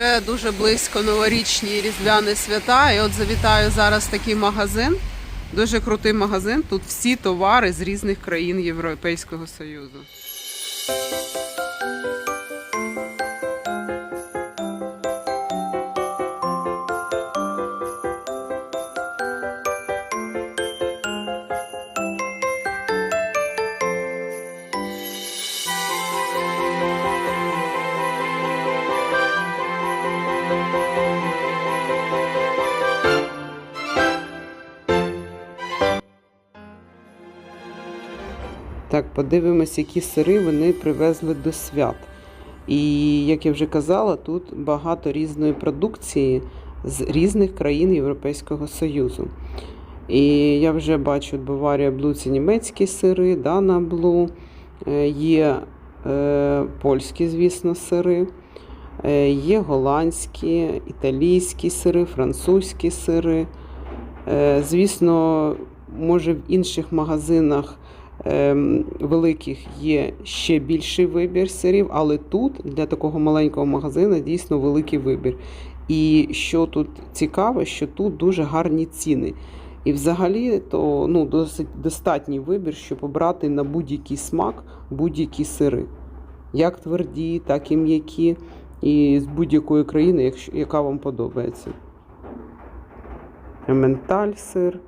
Вже Дуже близько новорічні різдвяні свята. І от завітаю зараз такий магазин. Дуже крутий магазин. Тут всі товари з різних країн Європейського Союзу. Подивимось, які сири вони привезли до свят. І як я вже казала, тут багато різної продукції з різних країн Європейського Союзу. І я вже бачу Баварія Блу це німецькі сири, Дана Блу, е, є е, польські, звісно, сири, е, є голландські, італійські сири, французькі сири. Е, Звісно, може в інших магазинах великих є ще більший вибір сирів, але тут для такого маленького магазину дійсно великий вибір. І що тут цікаво, що тут дуже гарні ціни. І взагалі то ну, досить достатній вибір, щоб обрати на будь-який смак будь-які сири. Як тверді, так і м'які, і з будь-якої країни, яка вам подобається. Ементаль сир.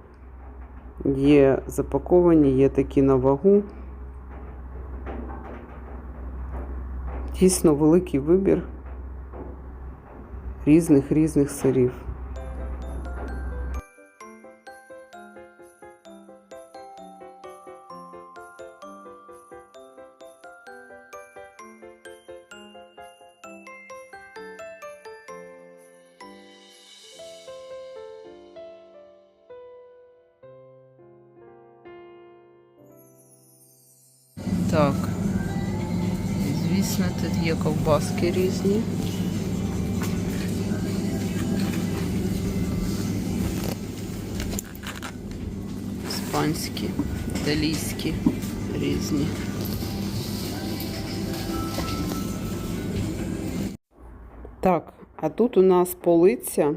Є запаковані, є такі на вагу. Дійсно великий вибір різних різних сирів. Ковбаски різні. Іспанські, італійські різні. Так, а тут у нас полиця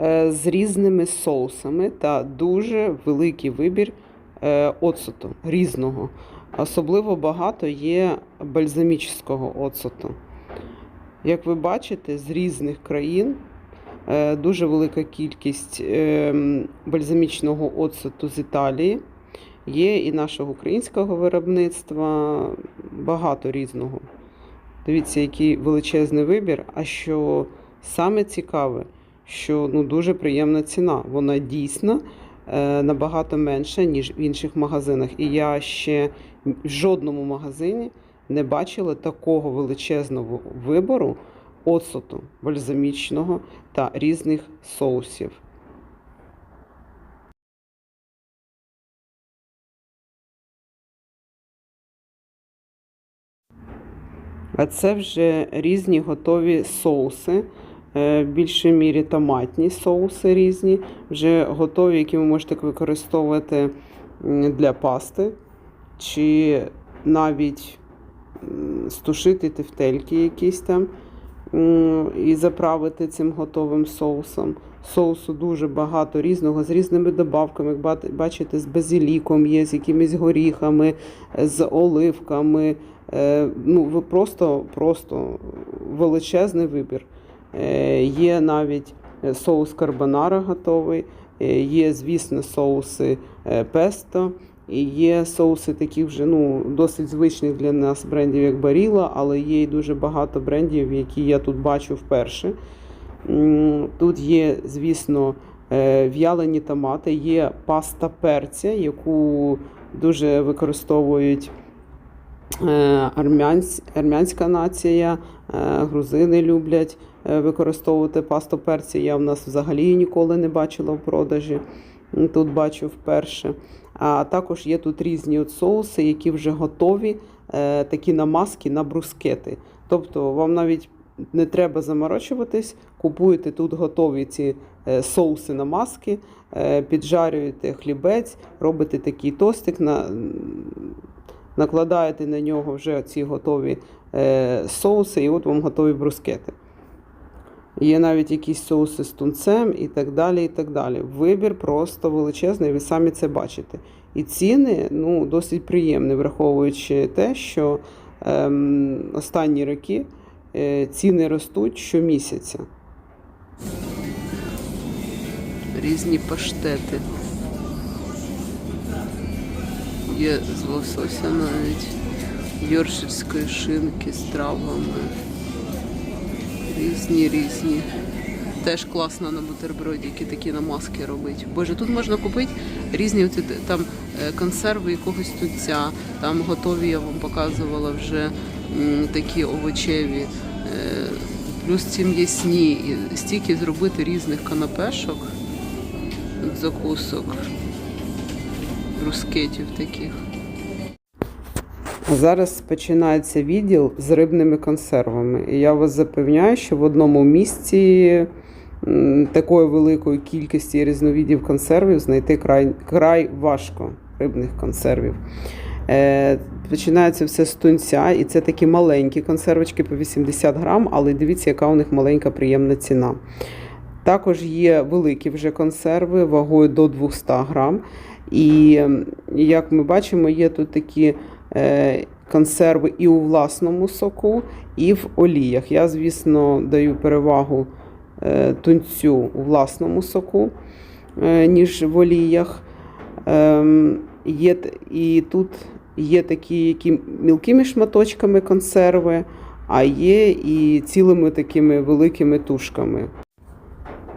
е, з різними соусами та дуже великий вибір е, оцету різного. Особливо багато є бальзамічного оцету. Як ви бачите, з різних країн е, дуже велика кількість е, бальзамічного оцету з Італії. Є і нашого українського виробництва, багато різного. Дивіться, який величезний вибір. А що саме цікаве, що ну, дуже приємна ціна. Вона дійсно е, набагато менша, ніж в інших магазинах. І я ще в жодному магазині не бачила такого величезного вибору оцету бальзамічного та різних соусів. А це вже різні готові соуси, е, в більшій мірі томатні соуси різні, вже готові, які ви можете використовувати для пасти, чи навіть стушити тефтельки якісь там і заправити цим готовим соусом. Соусу дуже багато різного, з різними добавками. Як бачите, з базиліком є, з якимись горіхами, з оливками. Е, Ну, просто, просто величезний вибір. Е, Є навіть соус карбонара готовий, е, є, звісно, соуси песто, і є соуси такі вже ну, досить звичних для нас брендів, як Баріла, але є і дуже багато брендів, які я тут бачу вперше. Тут є, звісно, е, в'ялені томати, є паста перця, яку дуже використовують е, армянсь- армянська нація, е, грузини люблять використовувати пасту перця. Я в нас взагалі ніколи не бачила в продажі. Тут бачу вперше. А також є тут різні от соуси, які вже готові, е, такі намазки на брускети. Тобто вам навіть не треба заморочуватись, купуєте тут готові ці е, соуси намазки, е, піджарюєте хлібець, робите такий тостик, на, накладаєте на нього вже ці готові соуси, і от вам готові брускети. Є навіть якісь соуси з тунцем і так далі. і так далі. Вибір просто величезний, ви самі це бачите. І ціни ну, досить приємні, враховуючи те, що ем, останні роки е, ціни ростуть щомісяця. Різні паштети. Є з лосося навіть йорширської шинки з травами. Різні різні. Теж класно на бутербродики такі намазки робити. Боже, тут можна купити різні там е, консерви якогось тунця, там готові, я вам показувала вже такі овочеві. Е, Плюс ці м'ясні, стільки зробити різних канапешок, закусок, брускетів таких. Зараз починається відділ з рибними консервами. І я вас запевняю, що в одному місці такої великої кількості різновидів консервів знайти край, край важко рибних консервів. Е, починається все з тунця, і це такі маленькі консервочки по 80 грам, але дивіться, яка у них маленька приємна ціна. Також є великі вже консерви вагою до 200 грам. І як ми бачимо, є тут такі консерви і у власному соку, і в оліях. Я, звісно, даю перевагу е, тунцю у власному соку, е, ніж в оліях. Ем, Є, і тут є такі, які мілкими шматочками консерви, а є і цілими такими великими тушками.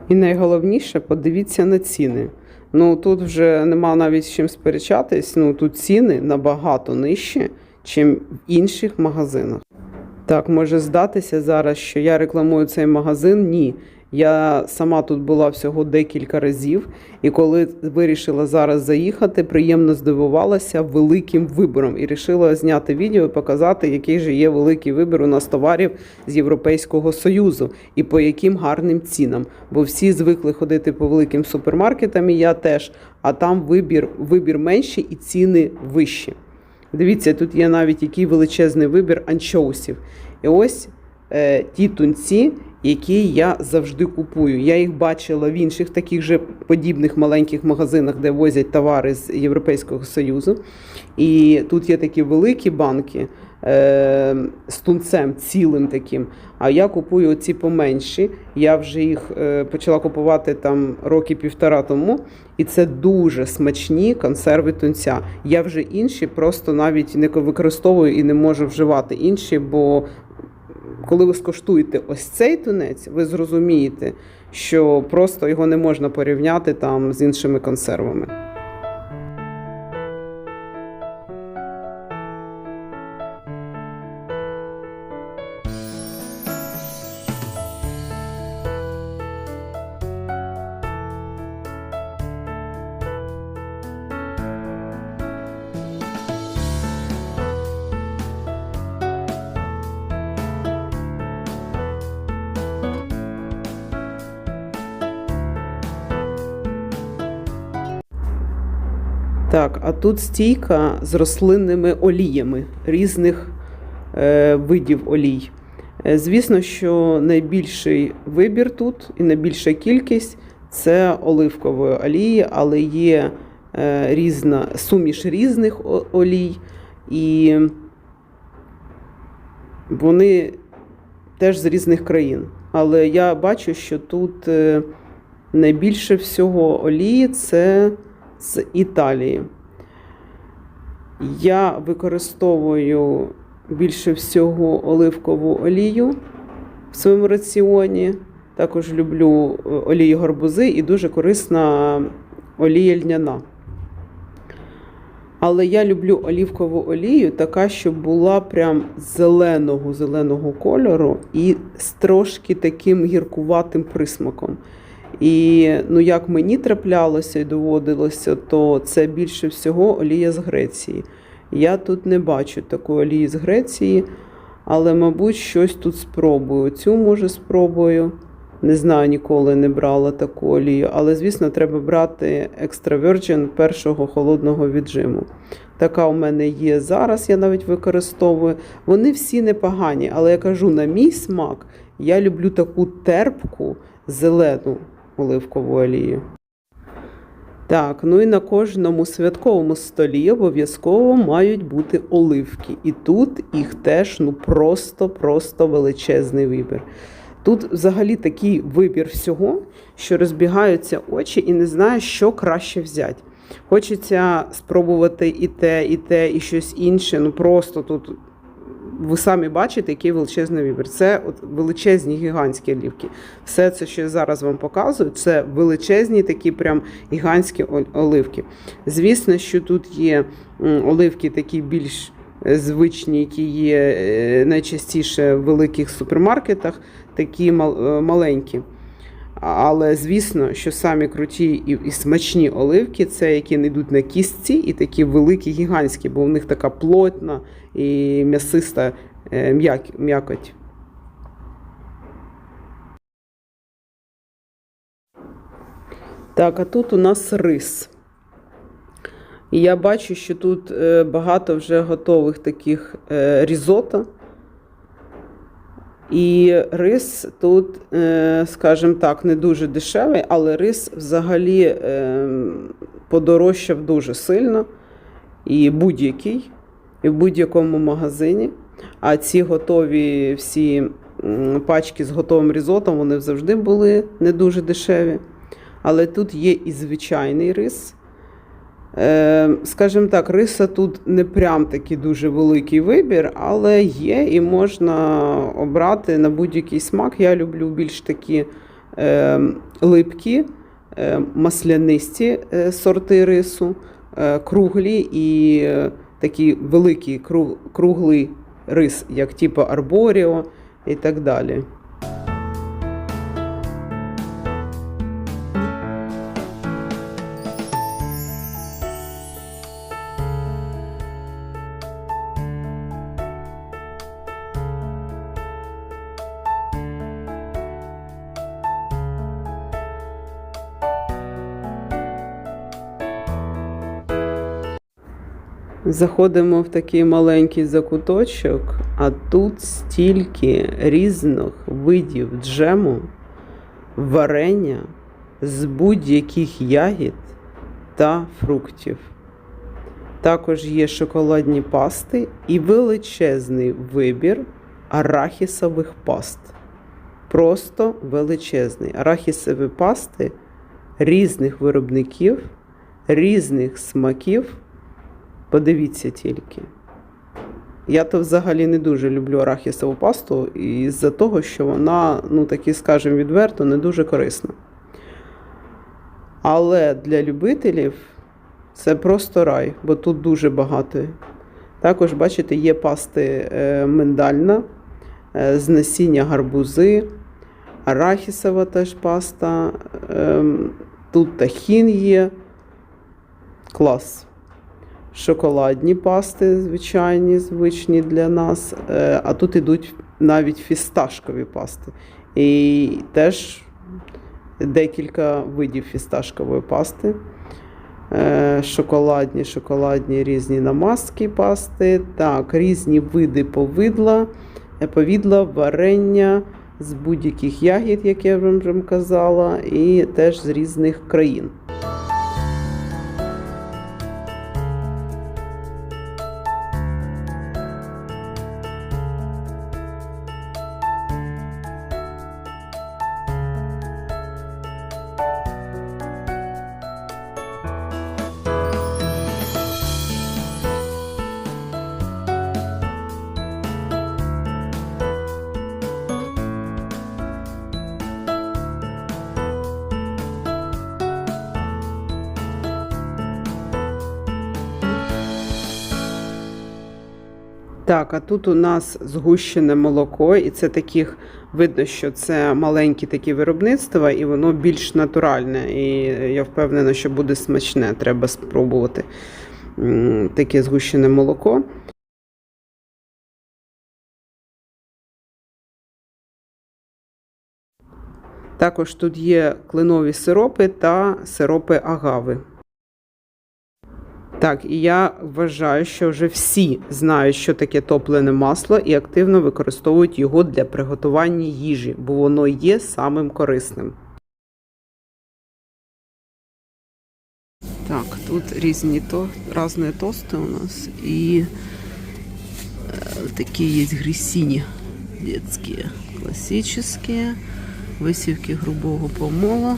І найголовніше, подивіться на ціни. Ну тут вже нема навіть з чим сперечатись. Ну тут ціни набагато нижчі, ніж в інших магазинах. Так, може здатися зараз, що я рекламую цей магазин. Ні. Я сама тут була всього декілька разів, і коли вирішила зараз заїхати, приємно здивувалася великим вибором і вирішила зняти відео і показати, який же є великий вибір у нас товарів з Європейського Союзу і по яким гарним цінам. Бо всі звикли ходити по великим супермаркетам, і я теж, а там вибір, вибір менший і ціни вищі. Дивіться, тут є навіть який величезний вибір анчоусів. І ось е, ті тунці, які я завжди купую. Я їх бачила в інших таких же подібних маленьких магазинах, де возять товари з Європейського Союзу. І тут є такі великі банки е, з тунцем цілим таким. А я купую оці поменші. Я вже їх е, почала купувати там роки півтора тому. І це дуже смачні консерви тунця. Я вже інші просто навіть не використовую і не можу вживати інші, бо коли ви скоштуєте ось цей тунець, ви зрозумієте, що просто його не можна порівняти там з іншими консервами. Тут стійка з рослинними оліями різних е, видів олій. Е, Звісно, що найбільший вибір тут і найбільша кількість це оливкової олії, але є е, різна суміш різних олій, і вони теж з різних країн. Але я бачу, що тут найбільше всього олії це з Італії. Я використовую більше всього оливкову олію в своєму раціоні. Також люблю е, олію гарбузи і дуже корисна олія льняна. Але я люблю олівкову олію, така, щоб була прям зеленого зеленого кольору і з трошки таким гіркуватим присмаком. І ну, як мені траплялося і доводилося, то це більше всього олія з Греції. Я тут не бачу такої олії з Греції, але, мабуть, щось тут спробую. Цю може спробую. Не знаю, ніколи не брала таку олію, але, звісно, треба брати Extra першого холодного віджиму. Така у мене є зараз, я навіть використовую. Вони всі непогані, але я кажу, на мій смак Я люблю таку терпку зелену оливкову олію. Так, ну і на кожному святковому столі обов'язково мають бути оливки. І тут їх теж ну просто-просто величезний вибір. Тут взагалі такий вибір всього, що розбігаються очі і не знаєш, що краще взяти. Хочеться спробувати і те, і те, і щось інше. Ну просто тут ви самі бачите, який величезний вибір. Це от величезні гігантські олівки. Все це, що я зараз вам показую, це величезні такі прям гігантські оливки. Звісно, що тут є оливки такі більш е, звичні, які є е, найчастіше в великих супермаркетах, такі е, маленькі. Але звісно, що самі круті і, і смачні оливки це які не йдуть на кістці, і такі великі, гігантські, бо в них така плотна і м'ясиста е, м'як- м'якоть. Так, а тут у нас рис. І я бачу, що тут е, багато вже готових таких е, різото. І рис тут, скажімо так, не дуже дешевий, але рис взагалі е, подорожчав дуже сильно. І будь-який, і в будь-якому магазині. А ці готові всі пачки з готовим різотом, вони завжди були не дуже дешеві. Але тут є і звичайний рис. Е, Скажімо так, риса тут не прям такий дуже великий вибір, але є і можна обрати на будь-який смак. Я люблю більш такі е, липкі, е, маслянисті сорти рису, круглі і е, великий круглий рис, як типу арборіо і так далі. Заходимо в такий маленький закуточок, а тут стільки різних видів джему, варення з будь-яких ягід та фруктів. Також є шоколадні пасти і величезний вибір арахісових паст. Просто величезний. Арахісові пасти різних виробників, різних смаків. Подивіться тільки. Я то взагалі не дуже люблю арахісову пасту із-за того, що вона, ну таки, скажімо відверто, не дуже корисна. Але для любителів це просто рай, бо тут дуже багато. Також, бачите, є пасти е, миндальна, е, з насіння гарбузи, арахісова теж паста, е, тут тахін є. Клас шоколадні пасти, звичайні, звичні для нас. Е, А тут ідуть навіть фісташкові пасти. І теж декілька видів фісташкової пасти. Е, Шоколадні, шоколадні різні намазки пасти. Так, різні види повидла, е, повідла, варення з будь-яких ягід, як я вам казала, і теж з різних країн. Так, а тут у нас згущене молоко, і це таких видно, що це маленькі такі виробництва, і воно більш натуральне. І я впевнена, що буде смачне. Треба спробувати таке згущене молоко. Також тут є кленові сиропи та сиропи агави. Так, і я вважаю, що вже всі знають, що таке топлене масло, і активно використовують його для приготування їжі, бо воно є самим корисним. Так, тут різні то, різні тости у нас і э, такие есть грисини детские, классические, висівки грубого помола.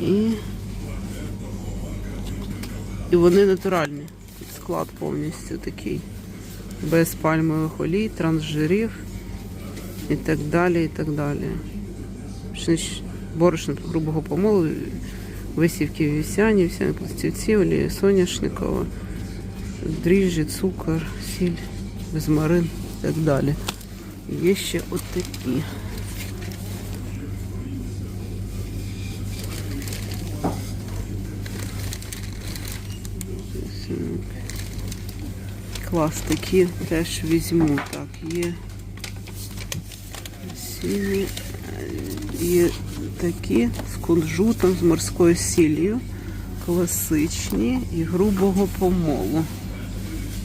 І, і вони натуральні. Тут склад повністю такий. Без пальмових олій, трансжирів і так далі, і так далі. Борошно грубого помолу, висівки вівсяні, вівсяні пластівці, олія соняшникова, дріжджі, цукор, сіль, розмарин і так далі. Є ще от такі. Клас, такі теж візьму. Так, є сіні, е, є такі з кунжутом, з морською сіллю, класичні і грубого помолу.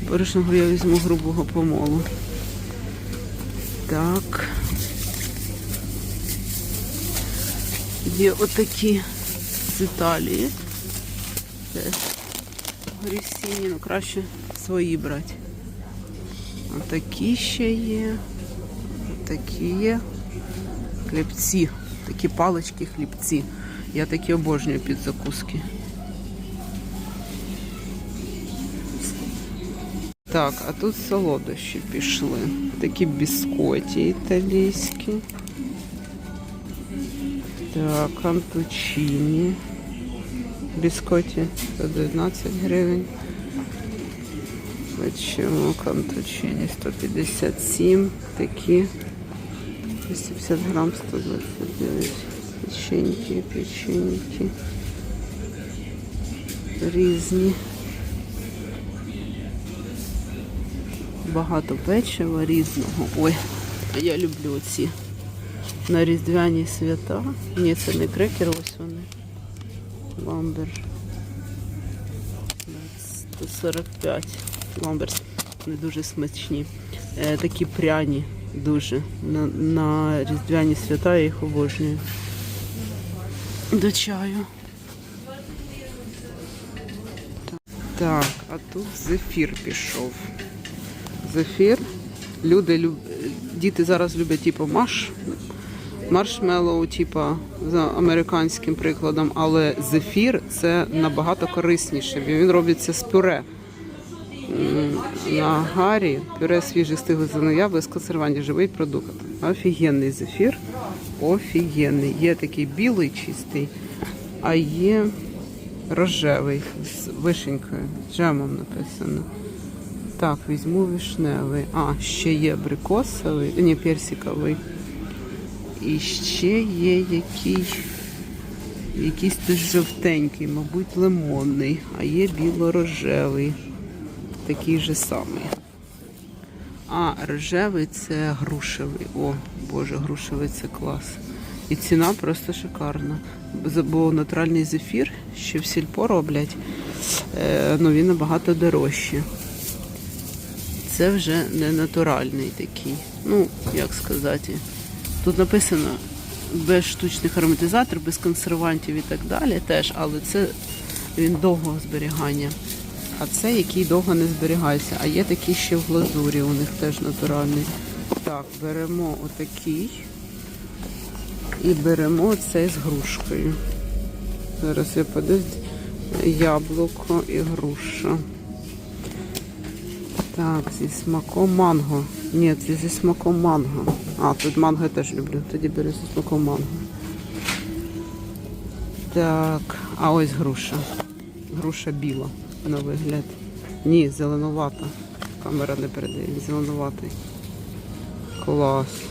Борошно я візьму грубого помолу. Так. Є отакі з Італії. Теж грісіні, ну краще свої брати. Отакі ще є. Такі є. Хлібці. Такі палички хлібці. Я такі обожнюю під закуски. Так, а тут солодощі пішли. Такі біскоті італійські. Так, кантучині. Біскоті 119 гривень. Почему кантучині 157. Такі 250 грам 129. Печеньки, печеньки. Різні. Багато печива різного. Ой, я люблю ці на різдвяні свята. Ні, це не крекер, ось вони. Ламбер. 145. Ламберс. Не дуже смачні. Е, такі пряні дуже. На, на різдвяні свята я їх обожнюю. До чаю. Так, а тут зефір пішов. Зефір. Люди люб... Діти зараз люблять типу маш, маршмеллоу, типу, за американським прикладом, але зефір це набагато корисніше, він робиться з пюре. На гарі пюре свіжих стиглих зелених яблук без консервантів, живий продукт. Офігенний зефір. Офігенний. Є такий білий чистий, а є рожевий з вишенькою, джемом написано. Так, візьму вишневий. А, ще є абрикосовий, ні, персиковий. І ще є який, якийсь теж жовтенький, мабуть, лимонний, а є біло-рожевий. Такий же самий. А, рожевий це грушевий. О, Боже, грушевий це клас. І ціна просто шикарна. Бо- натуральний зефір, що в сільпо роблять, е, ну він набагато дорожче. Це вже не натуральний такий. Ну, як сказати. Тут написано без штучних ароматизаторів, без консервантів і так далі теж, але це він довгого зберігання. А це який довго не зберігається. А є такі ще в глазурі, у них теж натуральний. Так, беремо отакий і беремо цей з грушкою. Зараз я подивлюсь. Яблуко і груша. Так, зі смаком манго. Ні, це зі смаком манго. А, тут манго я теж люблю. Тоді беру зі смаком манго. Так, а ось груша. Груша біла на вигляд. Ні, зеленувата. Камера не передає. Зеленуватий. Клас.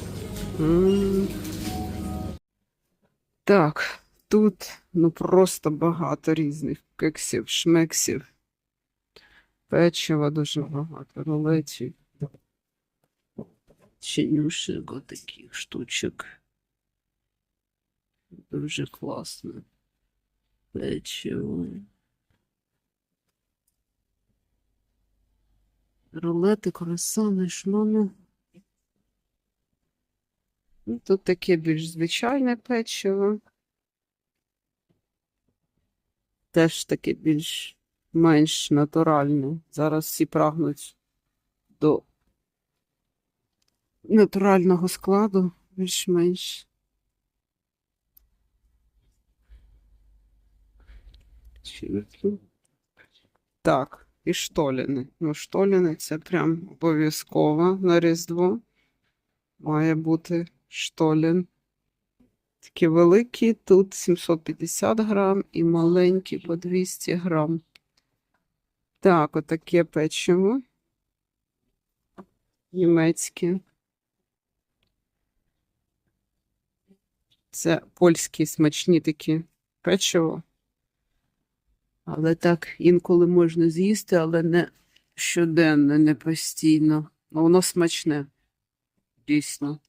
Так, тут ну просто багато різних кексів, шмексів. Печива дуже багато, рулетів. Чинюшек таких штучок. Дуже класно. Печиво. Рулети, круасани, шломи. Ну, Тут таке більш звичайне печиво. Теж таке більш менш натуральне. Зараз всі прагнуть до натурального складу, більш-менш. Так, і штоліни. Ну, штоліни це прям обов'язково на Різдво. Має бути штолін. Такі великі, тут 750 грам і маленькі по 200 грам. Так, отаке печиво. Німецьке. Це польські смачні такі печиво. Але так інколи можна з'їсти, але не щоденно, не постійно. Ну, воно смачне. Дійсно.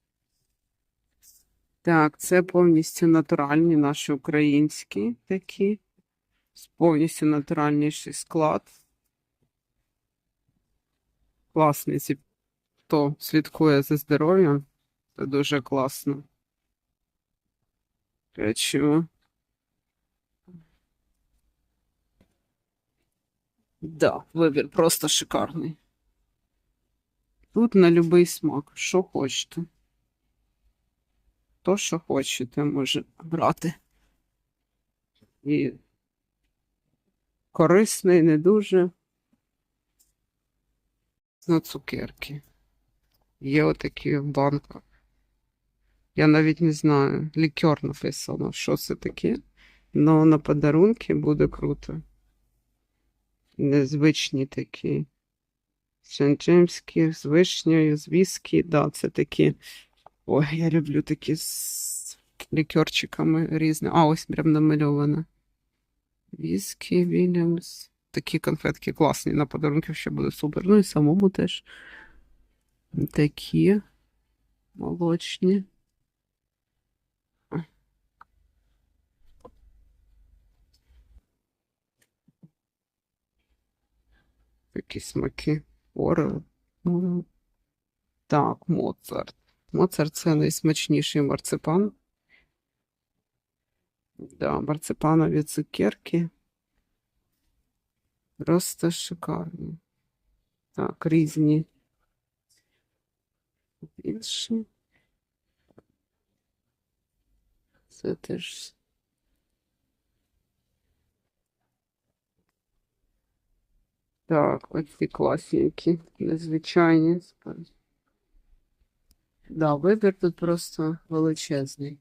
Так, це повністю натуральні наші українські такі. Повністю натуральніший склад. Класний, ці, хто слідкує за здоров'ям. Це дуже класно. Печиво. Да, вибір просто шикарний. Тут на будь-який смак, що хочете. То, що хочете, може брати. І корисний, не дуже. На цукерки. Є отакі в банках. Я навіть не знаю. Лікер написано, що це таке. Но на подарунки буде круто. Незвичні такі. Сен-Джеймські з вишнею, з віскі. Да, це такі. Ой, я люблю такі з лікерчиками різні. А, ось прям намальовано. Віскі, Вільямс. Такі конфетки класні на подарунки ще буде супер. Ну і самому теж. Такі молочні. Такі смаки. Орео. Орео. Так, Моцарт. Моцарт це найсмачніший марципан. Да, марципанові цукерки. Просто шикарні. Так, різні. Інші. Це теж. Так, оці класненькі, незвичайні. Да, вибір тут просто величезний.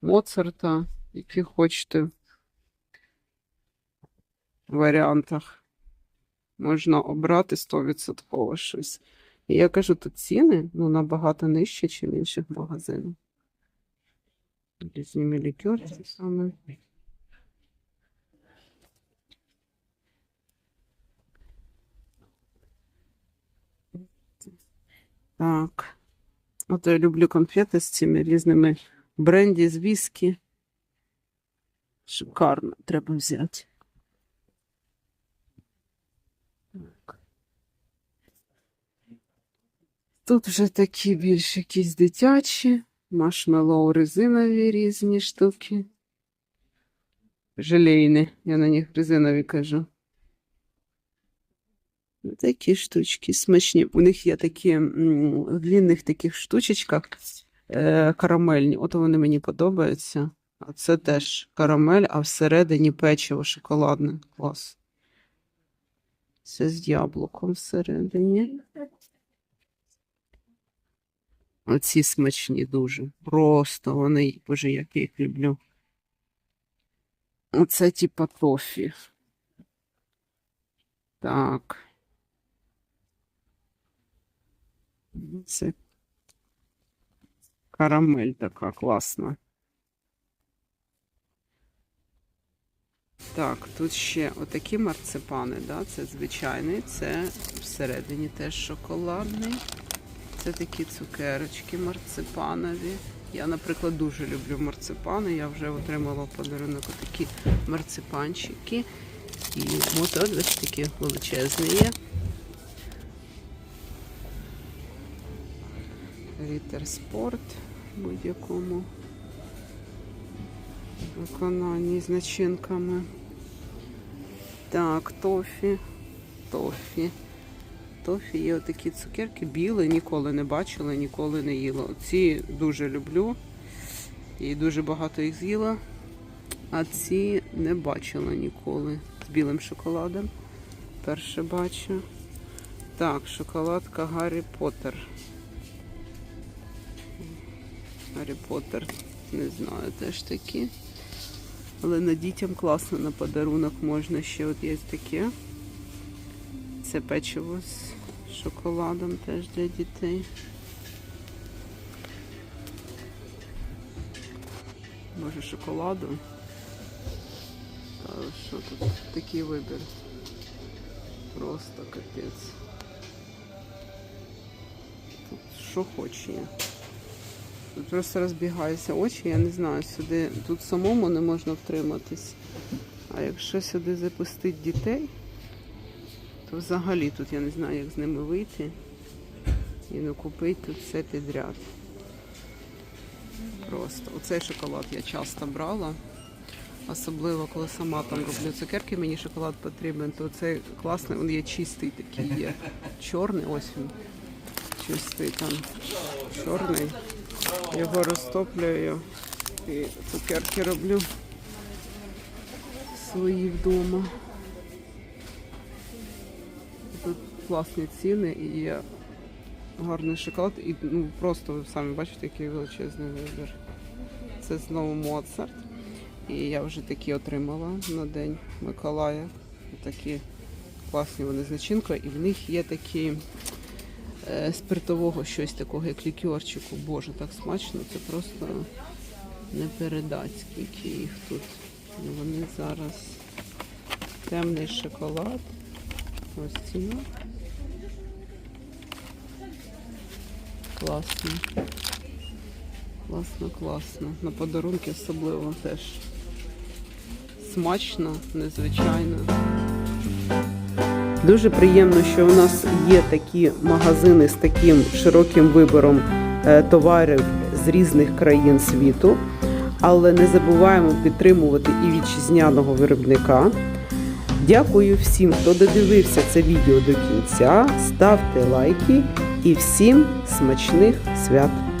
Моцарта, які хочете в варіантах. Можна обрати 100% щось. І я кажу, тут ціни ну, набагато нижчі, ніж в інших магазинах. Різні лікер ці саме. Так. От я люблю конфети з цими різними бренді з віскі. Шикарно, треба взяти. Тут вже такі більш якісь дитячі, маршмеллоу резинові різні штуки. Желейні, я на них резинові кажу. Такі штучки смачні. У них є такі в длинних таких штучечках е, карамельні. От вони мені подобаються. А це теж карамель, а всередині печиво шоколадне. Клас. Це з яблуком всередині. Оці смачні дуже. Просто вони, боже, як я їх люблю. Оце типа тофі. Так. Це карамель така класна. Так, тут ще отакі марципани, да? це звичайний, це всередині теж шоколадний. Це такі цукерочки марципанові. Я, наприклад, дуже люблю марципани. Я вже отримала в подарунок такі марципанчики. І мотор ось такі величезні є. Рітер спорт в будь-якому виконанні з начинками. Так, тофі. Тофі. Тофі є отакі цукерки, білі, ніколи не бачила, ніколи не їла. Ці дуже люблю. І дуже багато їх з'їла. А ці не бачила ніколи. З білим шоколадом. Перше бачу. Так, шоколадка Гаррі Поттер. Гаррі Поттер, не знаю, теж такі. Але на дітям класно на подарунок можна ще от є таке. Це печиво з шоколадом теж для дітей. Може шоколаду. Та що тут такий вибір. Просто капець. Тут що хоче. Просто розбігаються очі, я не знаю, сюди тут самому не можна втриматись. А якщо сюди запустити дітей, то взагалі тут я не знаю, як з ними вийти і не купити тут все підряд. Просто оцей шоколад я часто брала. Особливо, коли сама там роблю цукерки, мені шоколад потрібен, то цей класний, він є чистий такий є. Чорний, ось він. Чистий там чорний. Його розтоплюю і цукерки роблю свої вдома. Тут класні ціни і є гарний шоколад. І ну, просто ви самі бачите, який величезний вибір. Це знову Моцарт. І я вже такі отримала на День Миколая. Такі класні вони з начинкою. І в них є такі спиртового щось такого, як лікерчику. Боже, так смачно, це просто не передать, скільки їх тут. Вони зараз темний шоколад. Ось ціна. Класно. Класно, класно. На подарунки особливо теж смачно, незвичайно. Дуже приємно, що у нас є такі магазини з таким широким вибором е, товарів з різних країн світу. Але не забуваємо підтримувати і вітчизняного виробника. Дякую всім, хто додивився це відео до кінця. Ставте лайки і всім смачних свят!